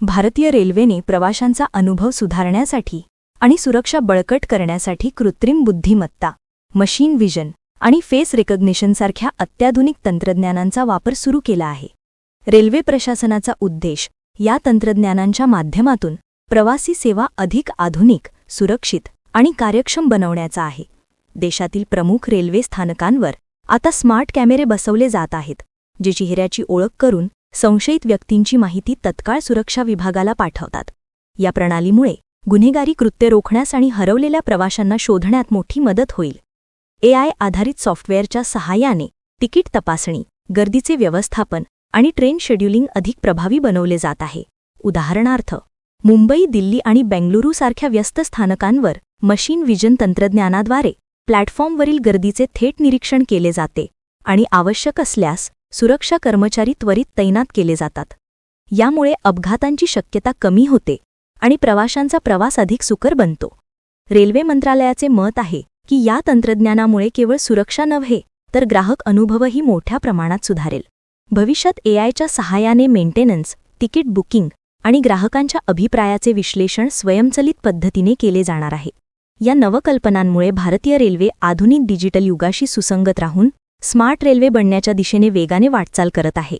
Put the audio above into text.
भारतीय रेल्वेने प्रवाशांचा अनुभव सुधारण्यासाठी आणि सुरक्षा बळकट करण्यासाठी कृत्रिम बुद्धिमत्ता मशीन विजन आणि फेस रेकग्निशनसारख्या अत्याधुनिक तंत्रज्ञानांचा वापर सुरू केला आहे. रेल्वे प्रशासनाचा उद्देश या तंत्रज्ञानांच्या माध्यमातून प्रवासी सेवा अधिक आधुनिक सुरक्षित आणि कार्यक्षम बनवण्याचा आहे. देशातील प्रमुख रेल्वे स्थानकांवर आता स्मार्ट कॅमेरे बसवले जात आहेत जे चेहऱ्याची ओळख करून संशयित व्यक्तींची माहिती तत्काळ सुरक्षा विभागाला पाठवतात. या प्रणालीमुळे गुन्हेगारी कृत्य रोखण्यास आणि हरवलेल्या प्रवाशांना शोधण्यात मोठी मदत होईल. एआय आधारित सॉफ्टवेअरच्या सहाय्याने तिकीट तपासणी गर्दीचे व्यवस्थापन आणि ट्रेन शेड्युलिंग अधिक प्रभावी बनवले जात आहे. उदाहरणार्थ मुंबई दिल्ली आणि बेंगलुरू सारख्या व्यस्त स्थानकांवर मशीन विजन तंत्रज्ञानाद्वारे प्लॅटफॉर्मवरील गर्दीचे थेट निरीक्षण केले जाते आणि आवश्यक असल्यास सुरक्षा कर्मचारी त्वरित तैनात केले जातात. यामुळे अपघातांची शक्यता कमी होते आणि प्रवाशांचा प्रवास अधिक सुकर बनतो. रेल्वे मंत्रालयाचे मत आहे की या तंत्रज्ञानामुळे केवळ सुरक्षा नव्हे तर ग्राहक अनुभवही मोठ्या प्रमाणात सुधारेल. भविष्यात एआयच्या सहाय्याने मेंटेनन्स तिकीट बुकिंग आणि ग्राहकांच्या अभिप्रायाचे विश्लेषण स्वयंचलित पद्धतीने केले जाणार आहे. या नवकल्पनांमुळे भारतीय रेल्वे आधुनिक डिजिटल युगाशी सुसंगत राहून स्मार्ट रेल्वे बनण्याच्या दिशेने वेगाने वाटचाल करत आहे.